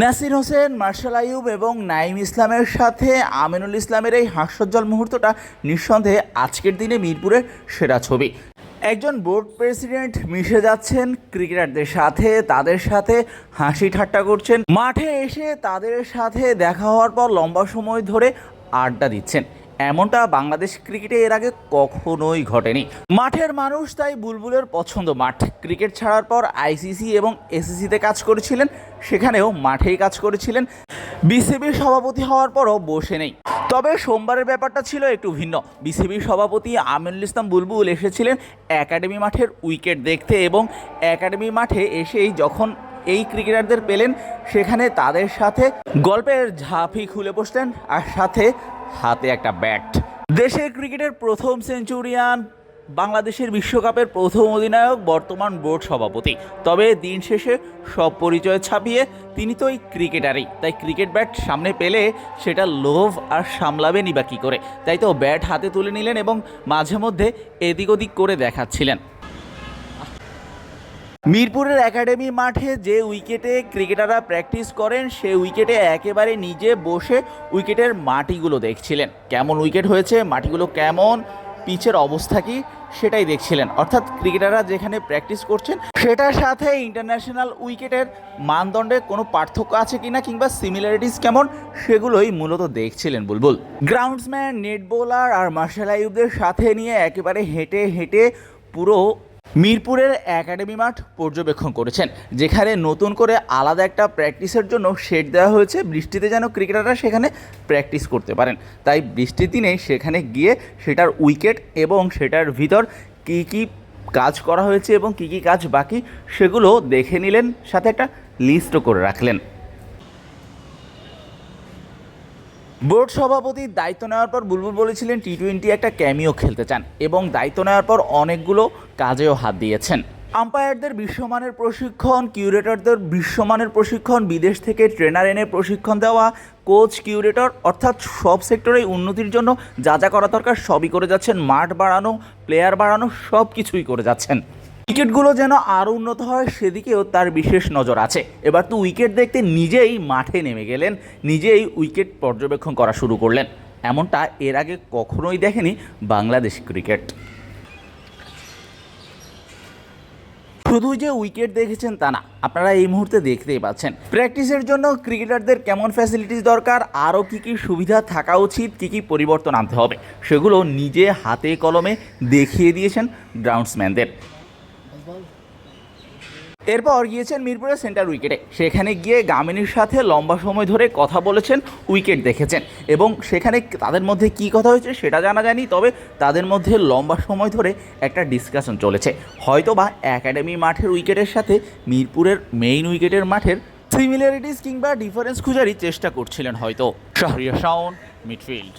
Nasir Hossain, martial Ayub এবং নাইম ইসলামের সাথে আমিনুল ইসলামের এই হাস্যজ্জ্বল মুহূর্তটা নিঃসন্দেহে আজকের দিনে মিরপুরের সেরা ছবি। একজন বোর্ড প্রেসিডেন্ট মিশে যাচ্ছেন ক্রিকেটারদের সাথে, তাদের সাথে হাসি ঠাট্টা করছেন। মাঠে এসে তাদের সাথে দেখা হওয়ার পর লম্বা সময় ধরে আড্ডা দিচ্ছেন। এমনটা বাংলাদেশ ক্রিকেটে এর আগে কখনোই ঘটেনি। মাঠের মানুষ তাই বুলবুলের পছন্দ। মাঠ ক্রিকেট ছাড়ার পর আইসিসি এবং এসিসিতে কাজ করেছিলেন। সেখানেও মাঠেই কাজ করেছিলেন। বিসিবির সভাপতি হওয়ার পরও বসে নেই। তবে সোমবারের ব্যাপারটা ছিল একটু ভিন্ন। বিসিবির সভাপতি আমিনুল ইসলাম বুলবুল এসেছিলেন একাডেমি মাঠের উইকেট দেখতে এবং একাডেমি মাঠে এসেই যখন এই ক্রিকেটারদের পেলেন, সেখানে তাদের সাথে গল্পের ঝাঁপি খুলে বসলেন। আর সাথে হাতে একটা ব্যাট দেশের ক্রিকেটের প্রথম সেঞ্চুরিয়ান বাংলাদেশের বিশ্বকাপের প্রথম অধিনায়ক, বর্তমান বোর্ড সভাপতি। তবে দিন শেষে সব পরিচয় ছাপিয়ে তিনি তো এই ক্রিকেটারই তাই ক্রিকেট ব্যাট সামনে পেলে সেটা লোভ আর সামলাবেনই বা কী করে? তাই তো ব্যাট হাতে তুলে নিলেন এবং মাঝে মধ্যে এদিক ওদিক করে দেখাচ্ছিলেন। মিরপুরের একাডেমি মাঠে যে উইকেটে ক্রিকেটাররা প্র্যাকটিস করেন, সে উইকেটে একেবারে নিজে বসে উইকেটের মাটিগুলো দেখছিলেন। কেমন উইকেট হয়েছে, মাটিগুলো কেমন, পিচের অবস্থা কি, সেটাই দেখছিলেন। অর্থাৎ ক্রিকেটাররা যেখানে প্র্যাকটিস করছেন, সেটার সাথে ইন্টারন্যাশনাল উইকেটের মানদণ্ডে কোনো পার্থক্য আছে কি না কিংবা সিমিলারিটিস কেমন, সেগুলোই মূলত দেখছিলেন বুলবুল। গ্রাউন্ডসম্যান, নেট বোলার আর মার্শাল আইয়ুবদের সাথে নিয়ে একেবারে হেঁটে হেঁটে পুরো মিরপুরের একাডেমি মাঠ পর্যবেক্ষণ করেছেন, যেখানে নতুন করে আলাদা একটা প্র্যাকটিসের জন্য শেড দেওয়া হয়েছে। বৃষ্টিতে যেন ক্রিকেটাররা সেখানে প্র্যাকটিস করতে পারেন। তাই বৃষ্টির দিনে সেখানে গিয়ে সেটার উইকেট এবং সেটার ভিতর কী কী কাজ করা হয়েছে এবং কী কী কাজ বাকি, সেগুলো দেখে নিলেন, সাথে একটা লিস্টও করে রাখলেন। বোর্ড সভাপতির দায়িত্ব নেওয়ার পর বুলবুল বলেছিলেন টি টোয়েন্টি একটা ক্যামিও খেলতে চান এবং দায়িত্ব নেওয়ার পর অনেকগুলো কাজেও হাত দিয়েছেন। আম্পায়ারদের বিশ্বমানের প্রশিক্ষণ, কিউরেটরদের বিশ্বমানের প্রশিক্ষণ, বিদেশ থেকে ট্রেনার এনে প্রশিক্ষণ দেওয়া, কোচ, কিউরেটর অর্থাৎ সব সেক্টরেই উন্নতির জন্য যা যা করা দরকার সবই করে যাচ্ছেন, মাঠ বাড়ানো, প্লেয়ার বাড়ানো সব কিছুই করে যাচ্ছেন। উইকেটগুলো যেন আরও উন্নত হয়, সেদিকেও তার বিশেষ নজর আছে। এবার তো উইকেট দেখতে নিজেই মাঠে নেমে গেলেন, নিজেই উইকেট পর্যবেক্ষণ করা শুরু করলেন। এমনটা এর আগে কখনোই দেখেনি বাংলাদেশ ক্রিকেট। শুধু যে উইকেট দেখেছেন তা না, আপনারা এই মুহূর্তে দেখতেই পাচ্ছেন। প্র্যাকটিসের জন্য ক্রিকেটারদের কেমন ফ্যাসিলিটিস দরকার, আরও কী কী সুবিধা থাকা উচিত, কী কী পরিবর্তন আনতে হবে, সেগুলো নিজে হাতে কলমে দেখিয়ে দিয়েছেন গ্রাউন্ডসম্যানদের এরপর গিয়েছেন মিরপুরের সেন্টার উইকেটে সেখানে গিয়ে গামিনীর সাথে লম্বা সময় ধরে কথা বলেছেন উইকেট দেখেছেন। এবং সেখানে তাদের মধ্যে কী কথা হয়েছে সেটা জানা যায়নি, তবে তাদের মধ্যে লম্বা সময় ধরে একটা ডিসকাশন চলেছে। হয়তো বা একাডেমি মাঠের উইকেটের সাথে মিরপুরের মেইন উইকেটের মাঠের সিমিলারিটিস কিংবা ডিফারেন্স খুঁজারই চেষ্টা করছিলেন হয়তো। শাহরিয়া শাওন মিডফিল্ড